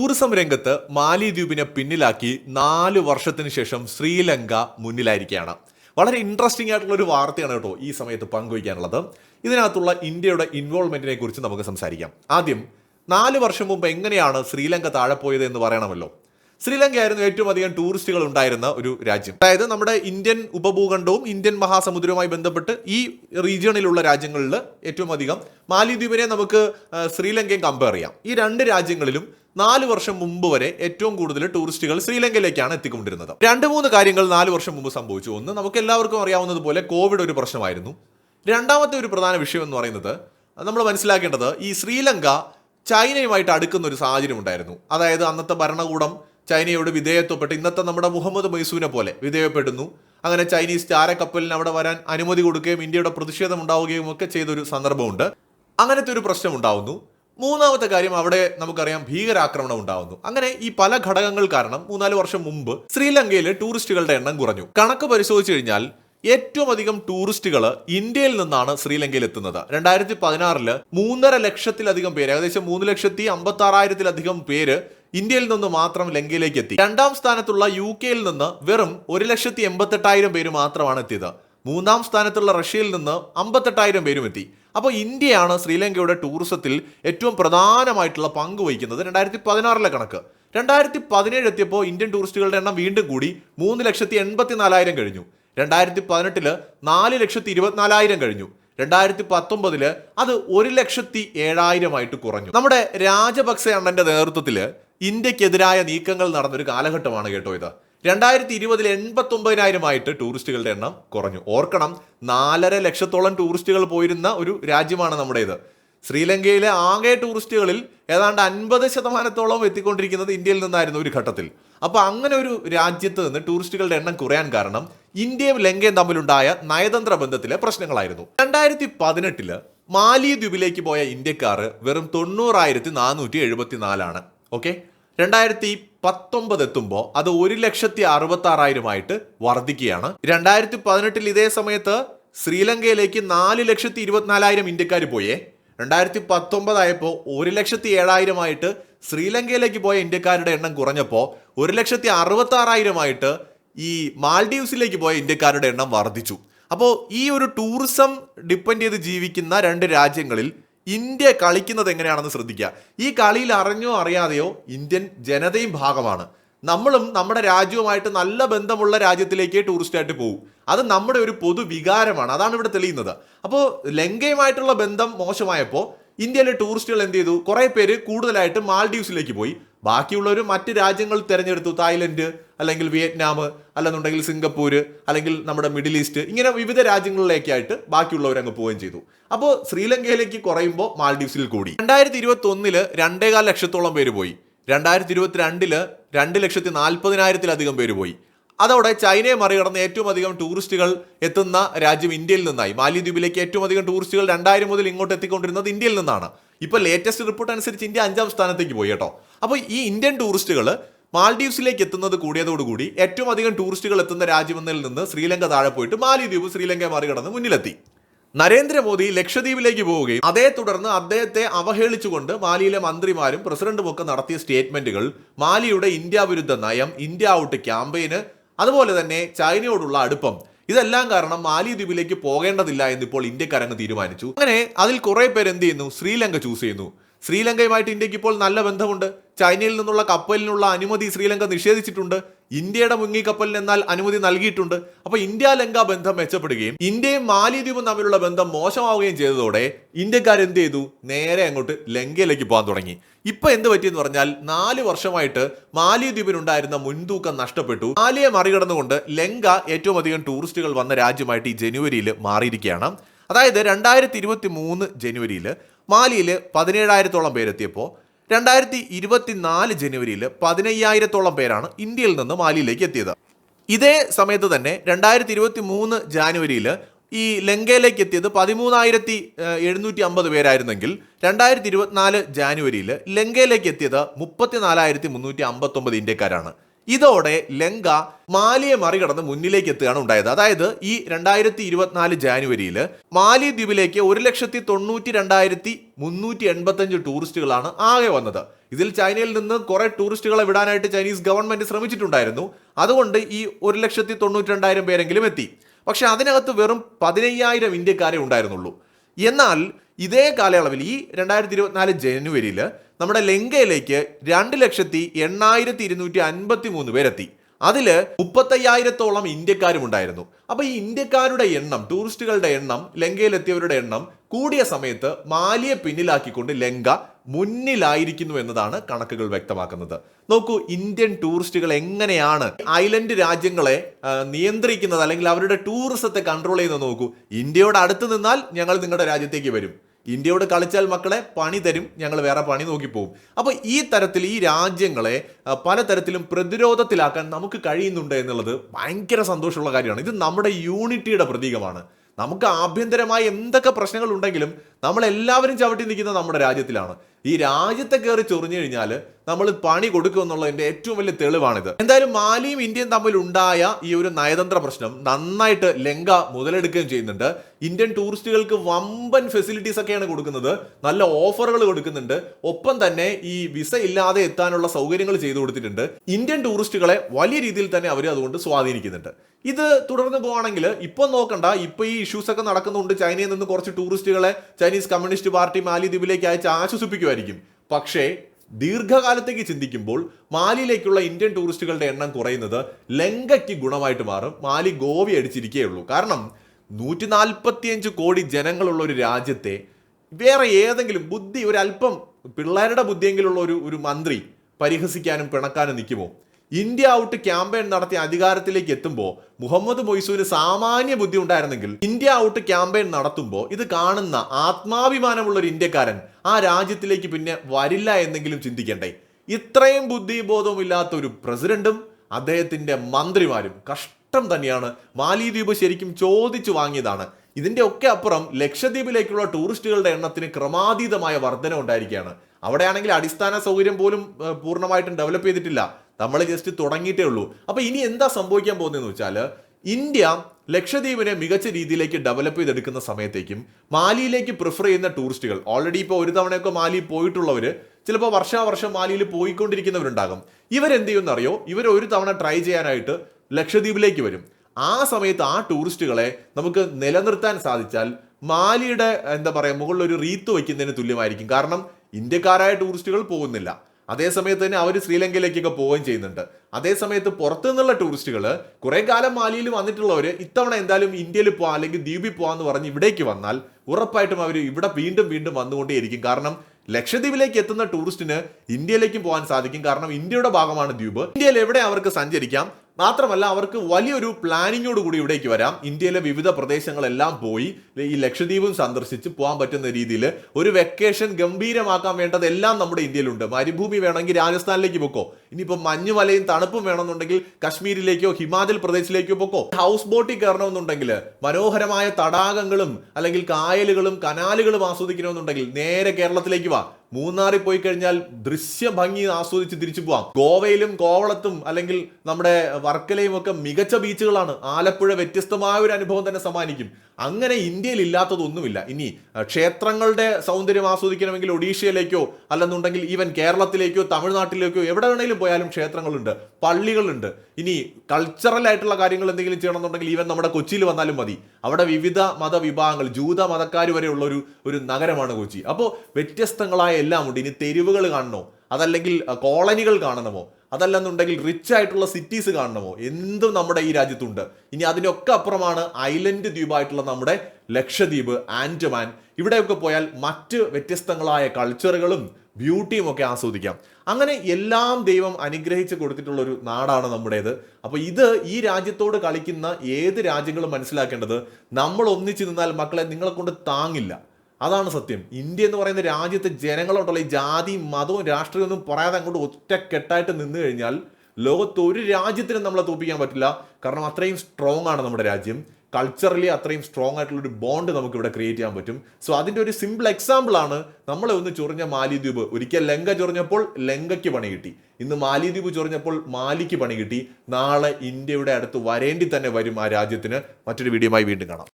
Tourism രംഗത്ത് മാലിദ്വീപിനെ പിന്നിലാക്കി നാല് വർഷത്തിന് ശേഷം ശ്രീലങ്ക മുന്നിലായിരിക്കുകയാണ്. വളരെ ഇൻട്രസ്റ്റിംഗ് ആയിട്ടുള്ള ഒരു വാർത്തയാണ് കേട്ടോ ഈ സമയത്ത് പങ്കുവയ്ക്കാനുള്ളത്. ഇതിനകത്തുള്ള ഇന്ത്യയുടെ ഇൻവോൾവ്മെന്റിനെ കുറിച്ച് നമുക്ക് സംസാരിക്കാം. ആദ്യം നാല് വർഷം മുമ്പ് എങ്ങനെയാണ് ശ്രീലങ്ക താഴെ പോയത് എന്ന് പറയണമല്ലോ. ശ്രീലങ്കയായിരുന്നു ഏറ്റവും അധികം ടൂറിസ്റ്റുകൾ ഉണ്ടായിരുന്ന ഒരു രാജ്യം. അതായത് നമ്മുടെ ഇന്ത്യൻ ഉപഭൂഖണ്ഡവും ഇന്ത്യൻ മഹാസമുദ്രവുമായി ബന്ധപ്പെട്ട് ഈ റീജിയണിലുള്ള രാജ്യങ്ങളിൽ ഏറ്റവും അധികം മാലിദ്വീപിനെ നമുക്ക് ശ്രീലങ്കയും കമ്പയർ ചെയ്യാം. ഈ രണ്ട് രാജ്യങ്ങളിലും നാല് വർഷം മുമ്പ് വരെ ഏറ്റവും കൂടുതൽ ടൂറിസ്റ്റുകൾ ശ്രീലങ്കയിലേക്കാണ് എത്തിക്കൊണ്ടിരുന്നത്. രണ്ട് മൂന്ന് കാര്യങ്ങൾ നാല് വർഷം മുമ്പ് സംഭവിച്ചു. ഒന്ന് നമുക്ക് എല്ലാവർക്കും അറിയാവുന്നതുപോലെ കോവിഡ് ഒരു പ്രശ്നമായിരുന്നു. രണ്ടാമത്തെ ഒരു പ്രധാന വിഷയം എന്ന് പറയുന്നത് നമ്മൾ മനസ്സിലാക്കേണ്ടത് ഈ ശ്രീലങ്ക ചൈനയുമായിട്ട് അടുക്കുന്ന ഒരു സാഹചര്യം ഉണ്ടായിരുന്നു. അതായത് അന്നത്തെ ഭരണകൂടം ചൈനയോട് വിധേയത്വപ്പെട്ട് ഇന്നത്തെ നമ്മുടെ മുഹമ്മദ് മൈസൂനെ പോലെ വിധേയപ്പെടുന്നു. അങ്ങനെ ചൈനീസ് ചാരക്കപ്പലിന് അവിടെ വരാൻ അനുമതി കൊടുക്കുകയും ഇന്ത്യയുടെ പ്രതിഷേധം ഉണ്ടാവുകയും ഒക്കെ ചെയ്തൊരു സന്ദർഭമുണ്ട്. അങ്ങനത്തെ ഒരു പ്രശ്നം ഉണ്ടാവുന്നു. മൂന്നാമത്തെ കാര്യം അവിടെ നമുക്കറിയാം ഭീകരാക്രമണം ഉണ്ടാകുന്നു അങ്ങനെ ഈ പല ഘടകങ്ങൾ കാരണം മൂന്നാൽ വർഷം മുമ്പ് ശ്രീലങ്കയിലെ ടൂറിസ്റ്റുകളുടെ എണ്ണം കുറഞ്ഞു. കണക്ക് പരിശോധിച്ചു കഴിഞ്ഞാൽ ഏറ്റവും അധികം ടൂറിസ്റ്റുകൾ ഇന്ത്യയിൽ നിന്നാണ് ശ്രീലങ്കയിൽ എത്തുന്നത് രണ്ടായിരത്തി പതിനാറിൽ മൂന്നര ലക്ഷത്തിലധികം പേര് ഏകദേശം മൂന്ന് ലക്ഷത്തി അമ്പത്തി ആറായിരത്തിലധികം പേര് ഇന്ത്യയിൽ നിന്ന് മാത്രം ലങ്കയിലേക്ക് എത്തി രണ്ടാം സ്ഥാനത്തുള്ള യു കെയിൽ നിന്ന് വെറും ഒരു ലക്ഷത്തി എൺപത്തെട്ടായിരം പേര് മാത്രമാണ് എത്തിയത്. മൂന്നാം സ്ഥാനത്തുള്ള റഷ്യയിൽ നിന്ന് അമ്പത്തെട്ടായിരം പേരും എത്തി. അപ്പോൾ ഇന്ത്യയാണ് ശ്രീലങ്കയുടെ ടൂറിസത്തിൽ ഏറ്റവും പ്രധാനമായിട്ടുള്ള പങ്ക് വഹിക്കുന്നത് രണ്ടായിരത്തി പതിനാറിലെ കണക്ക്. രണ്ടായിരത്തി പതിനേഴ് എത്തിയപ്പോൾ ഇന്ത്യൻ ടൂറിസ്റ്റുകളുടെ എണ്ണം വീണ്ടും കൂടി മൂന്ന് ലക്ഷത്തി എൺപത്തി നാലായിരം കഴിഞ്ഞു. രണ്ടായിരത്തി പതിനെട്ടിൽ നാല് ലക്ഷത്തി ഇരുപത്തിനാലായിരം കഴിഞ്ഞു. രണ്ടായിരത്തി പത്തൊമ്പതിൽ അത് ഒരു ലക്ഷത്തി ഏഴായിരമായിട്ട് കുറഞ്ഞു. നമ്മുടെ രാജപക്സെ അണ്ണന്റെ നേതൃത്വത്തിൽ ഇന്ത്യക്കെതിരായ നീക്കങ്ങൾ നടന്നൊരു കാലഘട്ടമാണ് കേട്ടോ ഇത്. രണ്ടായിരത്തി ഇരുപതിൽ എൺപത്തി ഒമ്പതിനായിരമായിട്ട് ടൂറിസ്റ്റുകളുടെ എണ്ണം കുറഞ്ഞു. ഓർക്കണം നാലര ലക്ഷത്തോളം ടൂറിസ്റ്റുകൾ പോയിരുന്ന ഒരു രാജ്യമാണ് നമ്മുടേത്. ശ്രീലങ്കയിലെ ആകെ ടൂറിസ്റ്റുകളിൽ ഏതാണ്ട് അൻപത് ശതമാനത്തോളം എത്തിക്കൊണ്ടിരിക്കുന്നത് ഇന്ത്യയിൽ നിന്നായിരുന്നു ഒരു ഘട്ടത്തിൽ. അപ്പോൾ അങ്ങനെ ഒരു രാജ്യത്ത് നിന്ന് ടൂറിസ്റ്റുകളുടെ എണ്ണം കുറയാൻ കാരണം ഇന്ത്യയും ലങ്കയും തമ്മിലുണ്ടായ നയതന്ത്ര ബന്ധത്തിലെ പ്രശ്നങ്ങളായിരുന്നു. രണ്ടായിരത്തി പതിനെട്ടിൽ മാലിദ്വീപിലേക്ക് പോയ ഇന്ത്യക്കാർ വെറും തൊണ്ണൂറായിരത്തി നാനൂറ്റി എഴുപത്തി നാലാണ് ഓക്കെ? രണ്ടായിരത്തി പത്തൊമ്പത് എത്തുമ്പോൾ അത് ഒരു ലക്ഷത്തി അറുപത്തി ആറായിരമായിട്ട് വർദ്ധിക്കുകയാണ്. രണ്ടായിരത്തി പതിനെട്ടിൽ ഇതേ സമയത്ത് ശ്രീലങ്കയിലേക്ക് നാല് ലക്ഷത്തി ഇരുപത്തിനാലായിരം ഇന്ത്യക്കാർ പോയേ. രണ്ടായിരത്തി പത്തൊമ്പതായപ്പോൾ ഒരു ലക്ഷത്തി ഏഴായിരമായിട്ട് ശ്രീലങ്കയിലേക്ക് പോയ ഇന്ത്യക്കാരുടെ എണ്ണം കുറഞ്ഞപ്പോൾ ഒരു ലക്ഷത്തി അറുപത്തി ആറായിരമായിട്ട് ഈ മാൽഡീവ്സിലേക്ക് പോയ ഇന്ത്യക്കാരുടെ എണ്ണം വർദ്ധിച്ചു. അപ്പോൾ ഈ ഒരു ടൂറിസം ഡിപ്പെൻഡ് ചെയ്ത് ജീവിക്കുന്ന രണ്ട് രാജ്യങ്ങളിൽ ഇന്ത്യ കളിക്കുന്നത് എങ്ങനെയാണെന്ന് ശ്രദ്ധിക്കുക. ഈ കളിയിൽ അറിഞ്ഞോ അറിയാതെയോ ഇന്ത്യൻ ജനതയും ഭാഗമാണ്. നമ്മളും നമ്മുടെ രാജ്യവുമായിട്ട് നല്ല ബന്ധമുള്ള രാജ്യത്തിലേക്ക് ടൂറിസ്റ്റായിട്ട് പോകും അത് നമ്മുടെ ഒരു പൊതുവികാരമാണ് അതാണ് ഇവിടെ തെളിയുന്നത്. അപ്പോൾ ലങ്കയുമായിട്ടുള്ള ബന്ധം മോശമായപ്പോൾ ഇന്ത്യയിലെ ടൂറിസ്റ്റുകൾ എന്ത് ചെയ്തു? കുറേ പേര് കൂടുതലായിട്ട് മാൽഡീവ്സിലേക്ക് പോയി. ബാക്കിയുള്ളവർ മറ്റ് രാജ്യങ്ങൾ തിരഞ്ഞെടുത്തു. തായ്ലൻഡ് അല്ലെങ്കിൽ വിയറ്റ്നാം അല്ലെന്നുണ്ടെങ്കിൽ സിംഗപ്പൂർ അല്ലെങ്കിൽ നമ്മുടെ മിഡിൽ ഈസ്റ്റ് ഇങ്ങനെ വിവിധ രാജ്യങ്ങളിലേക്കായിട്ട് ബാക്കിയുള്ളവർ അങ്ങ് പോവുകയും ചെയ്തു. അപ്പോൾ ശ്രീലങ്കയിലേക്ക് കുറയുമ്പോൾ മാൽഡീവ്സിൽ കൂടി. രണ്ടായിരത്തി ഇരുപത്തി ഒന്നിൽ രണ്ടേകാൽ ലക്ഷത്തോളം പേര് പോയി. രണ്ടായിരത്തി ഇരുപത്തിരണ്ടിൽ രണ്ട് ലക്ഷത്തി നാൽപ്പതിനായിരത്തിലധികം പേര് പോയി. അതോടെ ചൈനയെ മറികടന്ന് ഏറ്റവും അധികം ടൂറിസ്റ്റുകൾ എത്തുന്ന രാജ്യം ഇന്ത്യയിൽ നിന്നായി. മാലിദ്വീപിലേക്ക് ഏറ്റവും അധികം ടൂറിസ്റ്റുകൾ രണ്ടായിരം മുതൽ ഇങ്ങോട്ട് എത്തിക്കൊണ്ടിരുന്നത് ഇന്ത്യയിൽ നിന്നാണ്. ഇപ്പോൾ ലേറ്റസ്റ്റ് റിപ്പോർട്ട് അനുസരിച്ച് ഇന്ത്യ അഞ്ചാം സ്ഥാനത്തേക്ക് പോയി കേട്ടോ. അപ്പോൾ ഈ ഇന്ത്യൻ ടൂറിസ്റ്റുകൾ മാൽഡീവ്സിലേക്ക് എത്തുന്നത് കൂടിയതോടുകൂടി ഏറ്റവും അധികം ടൂറിസ്റ്റുകൾ എത്തുന്ന രാജ്യമെന്നതിൽ നിന്ന് ശ്രീലങ്ക താഴെ പോയിട്ട് മാലിദ്വീപ് ശ്രീലങ്കയെ മറികടന്ന് മുന്നിലെത്തി. നരേന്ദ്രമോദി ലക്ഷദ്വീപിലേക്ക് പോവുകയും അതേ തുടർന്ന് അദ്ദേഹത്തെ അവഹേളിച്ചുകൊണ്ട് മാലിയിലെ മന്ത്രിമാരും പ്രസിഡന്റും ഒക്കെ നടത്തിയ സ്റ്റേറ്റ്മെന്റുകൾ മാലിയുടെ ഇന്ത്യ വിരുദ്ധ നയം ഇന്ത്യ ഔട്ട് ക്യാമ്പയിന് അതുപോലെ തന്നെ ചൈനയോടുള്ള അടുപ്പം ഇതെല്ലാം കാരണം മാലിദ്വീപിലേക്ക് പോകേണ്ടതില്ല എന്നിപ്പോൾ ഇന്ത്യക്കാരങ്ങ് തീരുമാനിച്ചു. അങ്ങനെ അതിൽ കുറെ പേര് എന്ത് ചെയ്യുന്നു? ശ്രീലങ്ക ചൂസ് ചെയ്യുന്നു. ശ്രീലങ്കയുമായിട്ട് ഇന്ത്യയ്ക്ക് ഇപ്പോൾ നല്ല ബന്ധമുണ്ട്. ചൈനയിൽ നിന്നുള്ള കപ്പലിനുള്ള അനുമതി ശ്രീലങ്ക നിഷേധിച്ചിട്ടുണ്ട്. ഇന്ത്യയുടെ മുങ്ങി കപ്പലിന് എന്നാൽ അനുമതി നൽകിയിട്ടുണ്ട്. അപ്പൊ ഇന്ത്യ ലങ്ക ബന്ധം മെച്ചപ്പെടുകയും ഇന്ത്യയും മാലിദ്വീപും തമ്മിലുള്ള ബന്ധം മോശമാവുകയും ചെയ്തതോടെ ഇന്ത്യക്കാർ എന്ത് ചെയ്തു? നേരെ അങ്ങോട്ട് ലങ്കയിലേക്ക് പോകാൻ തുടങ്ങി. ഇപ്പൊ എന്ത് പറ്റിയെന്ന് പറഞ്ഞാൽ നാല് വർഷമായിട്ട് മാലിദ്വീപിനുണ്ടായിരുന്ന മുൻതൂക്കം നഷ്ടപ്പെട്ടു. മാലിയെ മറികടന്നുകൊണ്ട് ലങ്ക ഏറ്റവും അധികം ടൂറിസ്റ്റുകൾ വന്ന രാജ്യമായിട്ട് ഈ ജനുവരിയിൽ മാറിയിരിക്കുകയാണ്. അതായത് രണ്ടായിരത്തി ഇരുപത്തി മൂന്ന് ജനുവരിയിൽ മാലിയിൽ പതിനേഴായിരത്തോളം പേരെത്തിയപ്പോൾ രണ്ടായിരത്തി ഇരുപത്തിനാല് ജനുവരിയിൽ പതിനയ്യായിരത്തോളം പേരാണ് ഇന്ത്യയിൽ നിന്ന് മാലിയിലേക്ക് എത്തിയത്. ഇതേ സമയത്ത് തന്നെ രണ്ടായിരത്തി ഇരുപത്തി മൂന്ന് ജാനുവരിയിൽ ഈ ലങ്കയിലേക്ക് എത്തിയത് പതിമൂന്നായിരത്തി എഴുന്നൂറ്റി അമ്പത് പേരായിരുന്നെങ്കിൽ രണ്ടായിരത്തി ഇരുപത്തിനാല് ജാനുവരിയിൽ ലങ്കയിലേക്ക് എത്തിയത് മുപ്പത്തിനാലായിരത്തി മുന്നൂറ്റി അമ്പത്തൊമ്പത് ഇന്ത്യക്കാരാണ്. ഇതോടെ ലങ്ക മാലിയെ മറികടന്ന് മുന്നിലേക്ക് എത്തുകയാണ് ഉണ്ടായത്. അതായത് ഈ രണ്ടായിരത്തി ഇരുപത്തിനാല് ജാനുവരിയിൽ മാലി ദ്വീപിലേക്ക് ഒരു ലക്ഷത്തി തൊണ്ണൂറ്റി രണ്ടായിരത്തി മുന്നൂറ്റി എൺപത്തഞ്ച് ടൂറിസ്റ്റുകളാണ് ആകെ വന്നത്. ഇതിൽ ചൈനയിൽ നിന്ന് കുറെ ടൂറിസ്റ്റുകളെ വിടാനായിട്ട് ചൈനീസ് ഗവൺമെന്റ് ശ്രമിച്ചിട്ടുണ്ടായിരുന്നു. അതുകൊണ്ട് ഈ ഒരു ലക്ഷത്തി തൊണ്ണൂറ്റി രണ്ടായിരം പേരെങ്കിലും എത്തി. പക്ഷെ അതിനകത്ത് വെറും പതിനയ്യായിരം ഇന്ത്യക്കാരെ ഉണ്ടായിരുന്നുള്ളൂ. എന്നാൽ ഇതേ കാലയളവിൽ ഈ രണ്ടായിരത്തി ഇരുപത്തിനാല് ജനുവരിയിൽ നമ്മുടെ ലങ്കയിലേക്ക് രണ്ട് ലക്ഷത്തി എണ്ണായിരത്തി ഇരുന്നൂറ്റി അൻപത്തി മൂന്ന് പേരെത്തി. അതിൽ മുപ്പത്തയ്യായിരത്തോളം ഇന്ത്യക്കാരും ഉണ്ടായിരുന്നു അപ്പോൾ ഈ ഇന്ത്യക്കാരുടെ എണ്ണം ടൂറിസ്റ്റുകളുടെ എണ്ണം ലങ്കയിലെത്തിയവരുടെ എണ്ണം കൂടിയ സമയത്ത് മാലിയെ പിന്നിലാക്കിക്കൊണ്ട് ലങ്ക മുന്നിലായിരിക്കുന്നു എന്നതാണ് കണക്കുകൾ വ്യക്തമാക്കുന്നത്. നോക്കൂ ഇന്ത്യൻ ടൂറിസ്റ്റുകൾ എങ്ങനെയാണ് ഐലൻഡ് രാജ്യങ്ങളെ നിയന്ത്രിക്കുന്നത്? അല്ലെങ്കിൽ അവരുടെ ടൂറിസത്തെ കൺട്രോൾ ചെയ്യുന്നത് നോക്കൂ. ഇന്ത്യയോട് അടുത്ത് നിന്നാൽ ഞങ്ങൾ നിങ്ങളുടെ രാജ്യത്തേക്ക് വരും. ഇന്ത്യയോട് കളിച്ചാൽ മക്കളെ പണി തരും ഞങ്ങൾ വേറെ പണി നോക്കി പോകും അപ്പോൾ ഈ തരത്തിൽ ഈ രാജ്യങ്ങളെ പലതരത്തിലും പ്രതിരോധത്തിലാക്കാൻ നമുക്ക് കഴിയുന്നുണ്ട് എന്നുള്ളത് ഭയങ്കര സന്തോഷമുള്ള കാര്യമാണ്. ഇത് നമ്മുടെ യൂണിറ്റിയുടെ പ്രതീകമാണ്. നമുക്ക് ആഭ്യന്തരമായി എന്തൊക്കെ പ്രശ്നങ്ങൾ ഉണ്ടെങ്കിലും നമ്മളെല്ലാവരും ചവിട്ടി നിൽക്കുന്നത് നമ്മുടെ രാജ്യത്തിലാണ്. ഈ രാജ്യത്തെ കയറി ചൊറിഞ്ഞു കഴിഞ്ഞാൽ നമ്മൾ പണി കൊടുക്കും എന്നുള്ളതിന്റെ ഏറ്റവും വലിയ തെളിവാണിത്. എന്തായാലും മാലിയും ഇന്ത്യയും തമ്മിൽ ഉണ്ടായ ഈ ഒരു നയതന്ത്ര പ്രശ്നം നന്നായിട്ട് ലങ്ക മുതലെടുക്കുകയും ചെയ്യുന്നുണ്ട്. ഇന്ത്യൻ ടൂറിസ്റ്റുകൾക്ക് വമ്പൻ ഫെസിലിറ്റീസ് ഒക്കെയാണ് കൊടുക്കുന്നത്. നല്ല ഓഫറുകൾ കൊടുക്കുന്നുണ്ട്. ഒപ്പം തന്നെ ഈ വിസ ഇല്ലാതെ എത്താനുള്ള സൗകര്യങ്ങൾ ചെയ്തു കൊടുത്തിട്ടുണ്ട്. ഇന്ത്യൻ ടൂറിസ്റ്റുകളെ വലിയ രീതിയിൽ തന്നെ അവർ അതുകൊണ്ട് സ്വാധീനിക്കുന്നുണ്ട്. ഇത് തുടർന്ന് പോവാണെങ്കിൽ ഇപ്പൊ നോക്കണ്ട. ഇപ്പൊ ഈ ഇഷ്യൂസ് ഒക്കെ നടക്കുന്നുണ്ട്. ചൈനയിൽ നിന്ന് കുറച്ച് ടൂറിസ്റ്റുകളെ ചൈനീസ് കമ്മ്യൂണിസ്റ്റ് പാർട്ടി മാലിദ്വീപിലേക്ക് അയച്ച് ആശ്വസിപ്പിക്കുമായിരിക്കും പക്ഷേ ദീർഘകാലത്തേക്ക് ചിന്തിക്കുമ്പോൾ മാലിയിലേക്കുള്ള ഇന്ത്യൻ ടൂറിസ്റ്റുകളുടെ എണ്ണം കുറയുന്നത് ലങ്കയ്ക്ക് ഗുണമായിട്ട് മാറും. മാലി ഗോവി അടിച്ചിരിക്കുകയുള്ളൂ കാരണം നൂറ്റി നാൽപ്പത്തിയഞ്ച് കോടി ജനങ്ങളുള്ള ഒരു രാജ്യത്തെ വേറെ ഏതെങ്കിലും ബുദ്ധി ഒരല്പം പിള്ളേരുടെ ബുദ്ധിയെങ്കിലുള്ള ഒരു ഒരു മന്ത്രി പരിഹസിക്കാനും പിണക്കാനും നിൽക്കുമോ? ഇന്ത്യ ഔട്ട് ക്യാമ്പയിൻ നടത്തി അധികാരത്തിലേക്ക് എത്തുമ്പോൾ മുഹമ്മദ് മൊയ്സൂര് സാമാന്യ ബുദ്ധി ഉണ്ടായിരുന്നെങ്കിൽ ഇന്ത്യ ഔട്ട് ക്യാമ്പയിൻ നടത്തുമ്പോൾ ഇത് കാണുന്ന ആത്മാഭിമാനമുള്ള ഒരു ഇന്ത്യക്കാരൻ ആ രാജ്യത്തിലേക്ക് പിന്നെ വരില്ല എന്നെങ്കിലും ചിന്തിക്കണ്ടേ? ഇത്രയും ബുദ്ധിബോധവും ഇല്ലാത്ത ഒരു പ്രസിഡന്റും അദ്ദേഹത്തിന്റെ മന്ത്രിമാരും കഷ്ടം തന്നെയാണ്. മാലിദ്വീപ് ശരിക്കും ചോദിച്ചു വാങ്ങിയതാണ്. ഇതിന്റെ ഒക്കെ അപ്പുറം ലക്ഷദ്വീപിലേക്കുള്ള ടൂറിസ്റ്റുകളുടെ എണ്ണത്തിന് ക്രമാതീതമായ വർധന ഉണ്ടായിരിക്കുകയാണ് അവിടെയാണെങ്കിൽ അടിസ്ഥാന സൗകര്യം പോലും പൂർണമായിട്ടും ഡെവലപ്പ് ചെയ്തിട്ടില്ല. നമ്മൾ ജസ്റ്റ് തുടങ്ങിയിട്ടേ ഉള്ളൂ. അപ്പൊ ഇനി എന്താ സംഭവിക്കാൻ പോകുന്നതെന്ന് വെച്ചാൽ ഇന്ത്യ ലക്ഷദ്വീപിനെ മികച്ച രീതിയിലേക്ക് ഡെവലപ്പ് ചെയ്തെടുക്കുന്ന സമയത്തേക്കും മാലിയിലേക്ക് പ്രിഫർ ചെയ്യുന്ന ടൂറിസ്റ്റുകൾ ഓൾറെഡി ഇപ്പോൾ ഒരു തവണയൊക്കെ മാലി പോയിട്ടുള്ളവർ ചിലപ്പോൾ വർഷാവർഷം മാലിയിൽ പോയിക്കൊണ്ടിരിക്കുന്നവരുണ്ടാകും. ഇവരെന്ത് ചെയ്യുമെന്നറിയോ? ഇവർ ഒരു തവണ ട്രൈ ചെയ്യാനായിട്ട് ലക്ഷദ്വീപിലേക്ക് വരും. ആ സമയത്ത് ആ ടൂറിസ്റ്റുകളെ നമുക്ക് നിലനിർത്താൻ സാധിച്ചാൽ മാലിയുടെ എന്താ പറയുക മുകളിൽ ഒരു റീത്ത് വയ്ക്കുന്നതിന് തുല്യമായിരിക്കും. കാരണം ഇന്ത്യക്കാരായ ടൂറിസ്റ്റുകൾ പോകുന്നില്ല. അതേ സമയത്ത് തന്നെ അവർ ശ്രീലങ്കയിലേക്കൊക്കെ പോവുകയും ചെയ്യുന്നുണ്ട്. അതേ സമയത്ത് പുറത്തു നിന്നുള്ള ടൂറിസ്റ്റുകൾ കുറെ കാലം മാലിയിൽ വന്നിട്ടുള്ളവർ ഇത്തവണ എന്തായാലും ഇന്ത്യയിൽ പോകാം അല്ലെങ്കിൽ ദ്വീപിൽ പോകാമെന്ന് പറഞ്ഞ് ഇവിടേക്ക് വന്നാൽ ഉറപ്പായിട്ടും അവർ ഇവിടെ വീണ്ടും വീണ്ടും വന്നുകൊണ്ടേയിരിക്കും. കാരണം ലക്ഷദ്വീപിലേക്ക് എത്തുന്ന ടൂറിസ്റ്റിന് ഇന്ത്യയിലേക്കും പോകാൻ സാധിക്കും. കാരണം ഇന്ത്യയുടെ ഭാഗമാണ് ദ്വീപ്. ഇന്ത്യയിൽ എവിടെ അവർക്ക് സഞ്ചരിക്കാം? മാത്രമല്ല അവർക്ക് വലിയൊരു പ്ലാനിങ്ങോട് കൂടി ഇവിടേക്ക് വരാം. ഇന്ത്യയിലെ വിവിധ പ്രദേശങ്ങളെല്ലാം പോയി. ഈ ലക്ഷദ്വീപും സന്ദർശിച്ച് പോകാൻ പറ്റുന്ന രീതിയിൽ ഒരു വെക്കേഷൻ ഗംഭീരമാക്കാൻ വേണ്ടതെല്ലാം നമ്മുടെ ഇന്ത്യയിലുണ്ട്. മരുഭൂമി വേണമെങ്കിൽ രാജസ്ഥാനിലേക്ക് പൊക്കോ. ഇനിയിപ്പോൾ മഞ്ഞുമലയും തണുപ്പും വേണമെന്നുണ്ടെങ്കിൽ കശ്മീരിലേക്കോ ഹിമാചൽ പ്രദേശിലേക്കോ പൊക്കോ. ഹൗസ് ബോട്ടിൽ കയറണമെന്നുണ്ടെങ്കിൽ മനോഹരമായ തടാകങ്ങളും അല്ലെങ്കിൽ കായലുകളും കനാലുകളും ആസ്വദിക്കണമെന്നുണ്ടെങ്കിൽ നേരെ കേരളത്തിലേക്ക് വാ. മൂന്നാറിൽ പോയി കഴിഞ്ഞാൽ ദൃശ്യ ഭംഗി ആസ്വദിച്ച് തിരിച്ചു പോവാം. ഗോവയിലും കോവളത്തും അല്ലെങ്കിൽ നമ്മുടെ വർക്കലയും ഒക്കെ മികച്ച ബീച്ചുകളാണ് ആലപ്പുഴ വ്യത്യസ്തമായ ഒരു അനുഭവം തന്നെ സമ്മാനിക്കും. അങ്ങനെ ഇന്ത്യയിൽ ഇല്ലാത്തതൊന്നുമില്ല ഇനി ക്ഷേത്രങ്ങളുടെ സൗന്ദര്യം ആസ്വദിക്കണമെങ്കിൽ ഒഡീഷയിലേക്കോ അല്ലെന്നുണ്ടെങ്കിൽ ഈവൻ കേരളത്തിലേക്കോ തമിഴ്നാട്ടിലേക്കോ എവിടെ വേണമെങ്കിലും പോയാലും ക്ഷേത്രങ്ങളുണ്ട് പള്ളികളുണ്ട്. ഇനി കൾച്ചറൽ ആയിട്ടുള്ള കാര്യങ്ങൾ എന്തെങ്കിലും ചെയ്യണമെന്നുണ്ടെങ്കിൽ ഈവൻ നമ്മുടെ കൊച്ചിയിൽ വന്നാലും മതി. അവിടെ വിവിധ മതവിഭാഗങ്ങൾ ജൂത മതക്കാർ വരെയുള്ള ഒരു ഒരു നഗരമാണ് കൊച്ചി. അപ്പോൾ വ്യത്യസ്തങ്ങളായ എല്ലാം ഉണ്ട് ഇനി തെരുവുകൾ കാണണോ? അതല്ലെങ്കിൽ കോളനികൾ കാണണമോ? അതല്ലെന്നുണ്ടെങ്കിൽ റിച്ച് ആയിട്ടുള്ള സിറ്റീസ് കാണണമോ? എന്തും നമ്മുടെ ഈ രാജ്യത്തുണ്ട്. ഇനി അതിനൊക്കെ അപ്പുറമാണ് ഐലൻഡ് ദ്വീപായിട്ടുള്ള നമ്മുടെ ലക്ഷദ്വീപ് ആൻഡമാൻ. ഇവിടെയൊക്കെ പോയാൽ മറ്റ് വ്യത്യസ്തങ്ങളായ കൾച്ചറുകളും ബ്യൂട്ടിയും ഒക്കെ ആസ്വദിക്കാം. അങ്ങനെ എല്ലാം ദൈവം അനുഗ്രഹിച്ച് കൊടുത്തിട്ടുള്ള ഒരു നാടാണ് നമ്മുടേത്. അപ്പോൾ ഇത് ഈ രാജ്യത്തോട് കളിക്കുന്ന ഏത് രാജ്യങ്ങളും മനസ്സിലാക്കേണ്ടത് നമ്മൾ ഒന്നിച്ചു നിന്നാൽ മക്കളെ നിങ്ങളെ കൊണ്ട് താങ്ങില്ല. അതാണ് സത്യം. ഇന്ത്യ എന്ന് പറയുന്ന രാജ്യത്തെ ജനങ്ങളോട്ടുള്ള ഈ ജാതി മതവും രാഷ്ട്രീയവും ഒന്നും പറയാതെ അങ്ങോട്ട് ഒറ്റക്കെട്ടായിട്ട് നിന്ന് കഴിഞ്ഞാൽ ലോകത്ത് ഒരു രാജ്യത്തിനും നമ്മളെ തോപ്പിക്കാൻ പറ്റില്ല. കാരണം അത്രയും സ്ട്രോങ് ആണ് നമ്മുടെ രാജ്യം. കൾച്ചറലി അത്രയും സ്ട്രോങ് ആയിട്ടുള്ള ഒരു ബോണ്ട് നമുക്ക് ഇവിടെ ക്രിയേറ്റ് ചെയ്യാൻ പറ്റും. സോ അതിന്റെ ഒരു സിമ്പിൾ എക്സാമ്പിൾ ആണ് നമ്മളെ ഒന്ന് ചൊറിഞ്ഞ മാലിദ്വീപ്. ഒരിക്കൽ ലങ്ക ചൊറിഞ്ഞപ്പോൾ ലങ്കയ്ക്ക് പണി കിട്ടി. ഇന്ന് മാലിദ്വീപ് ചൊറിഞ്ഞപ്പോൾ മാലിക്ക് പണി കിട്ടി. നാളെ ഇന്ത്യയുടെ അടുത്ത് വരേണ്ടി തന്നെ വരും ആ രാജ്യത്തിന്. മറ്റൊരു വീഡിയോയുമായി വീണ്ടും കാണാം.